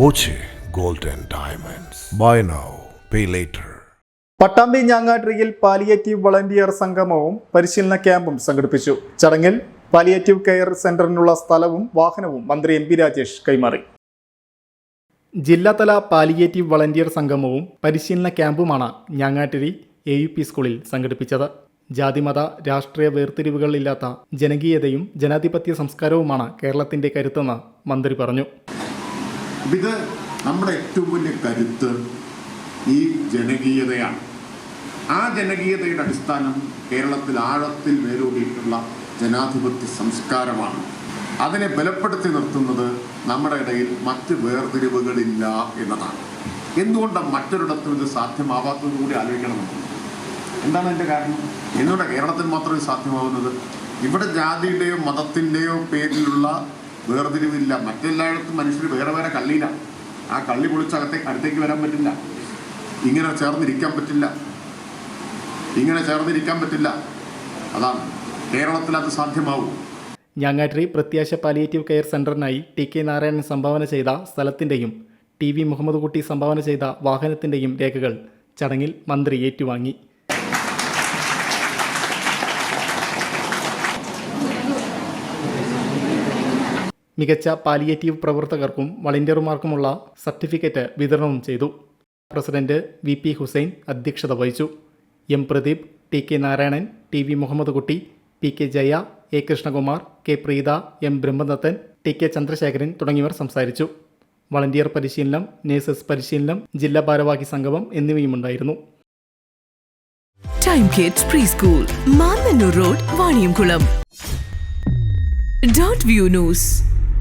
Boche gold and Diamonds. Buy now, pay later. Pattambi ഞാങ്ങാട്രിയിൽ palliative volunteer സംഗമവും പരിശീലന ക്യാമ്പും സംഘടിപ്പിച്ചു ചടങ്ങിൽ പാലിയേറ്റീവ് കെയർ സെന്ററിനുള്ള സ്ഥലവും വാഹനവും മന്ത്രി എം പി രാജേഷ് കൈമാറി ജില്ലാതല പാലിയേറ്റീവ് വളണ്ടിയർ സംഗമവും പരിശീലന ക്യാമ്പുമാണ് ഞാങ്ങാട്ടിരി എ യു പി സ്കൂളിൽ സംഘടിപ്പിച്ചത് ജാതിമത രാഷ്ട്രീയ വേർതിരിവുകളില്ലാത്ത ജനകീയതയും ജനാധിപത്യ സംസ്കാരവുമാണ് കേരളത്തിന്റെ കരുത്തെന്ന് മന്ത്രി പറഞ്ഞു അപ്പൊ ഇത് നമ്മുടെ ഏറ്റവും വലിയ കരുത്ത് ഈ ജനകീയതയാണ്. ആ ജനകീയതയുടെ അടിസ്ഥാനം കേരളത്തിൽ ആഴത്തിൽ വേരൂടിയിട്ടുള്ള ജനാധിപത്യ സംസ്കാരമാണ്. അതിനെ ബലപ്പെടുത്തി നിർത്തുന്നത് നമ്മുടെ ഇടയിൽ മറ്റ് വേർതിരിവുകളില്ല എന്നതാണ്. എന്തുകൊണ്ടാണ് മറ്റൊരിടത്തും ഇത് സാധ്യമാവാത്തത് കൂടി ആലോചിക്കണം. എന്താണ് അതിന്റെ കാരണം? എന്തുകൊണ്ടാണ് കേരളത്തിൽ മാത്രമേ സാധ്യമാവുന്നത്. ഇവിടെ ജാതിയുടെയോ മതത്തിന്റെയോ പേരിലുള്ള വേർതിരിവില്ല. മറ്റെല്ലായിടത്തും മനുഷ്യർ വേറെ വേറെ കള്ളിയില്ല ആ കള്ളി പൊളിച്ച് അകത്തേക്ക് അടുത്തേക്ക് വരാൻ പറ്റില്ല. ഇങ്ങനെ ചേർന്നിരിക്കാൻ പറ്റില്ല. ഇങ്ങനെ ചേർന്നിരിക്കാൻ പറ്റില്ല. അതാണ്. കേരളത്തിൽ അത് സാധ്യമാവും. ഞാങ്ങാട്രി പ്രത്യാശ പാലിയേറ്റീവ് കെയർ സെന്ററിനായി ടി കെ നാരായണൻ സംഭാവന ചെയ്ത സ്ഥലത്തിന്റെയും ടി വി മുഹമ്മദ് കുട്ടി സംഭാവന ചെയ്ത വാഹനത്തിന്റെയും രേഖകൾ ചടങ്ങിൽ മന്ത്രി ഏറ്റുവാങ്ങി. മികച്ച പാലിയേറ്റീവ് പ്രവർത്തകർക്കും വളണ്ടിയർമാർക്കുമുള്ള സർട്ടിഫിക്കറ്റ് വിതരണവും ചെയ്തു. പ്രസിഡന്റ് വി പി ഹുസൈൻ അധ്യക്ഷത വഹിച്ചു. M Pradeep T K Narayanan T V Muhammad Kutty P K Jaya A Krishnakumar K Preetha M Brahmadathan T K Chandrasekharan തുടങ്ങിയവർ സംസാരിച്ചു. വളണ്ടിയർ പരിശീലനം നേഴ്സസ് പരിശീലനം ജില്ലാ ഭാരവാഹി സംഗമം എന്നിവയുമുണ്ടായിരുന്നു. Time kids pre school Mannanur road Vaniyamkulam dot view news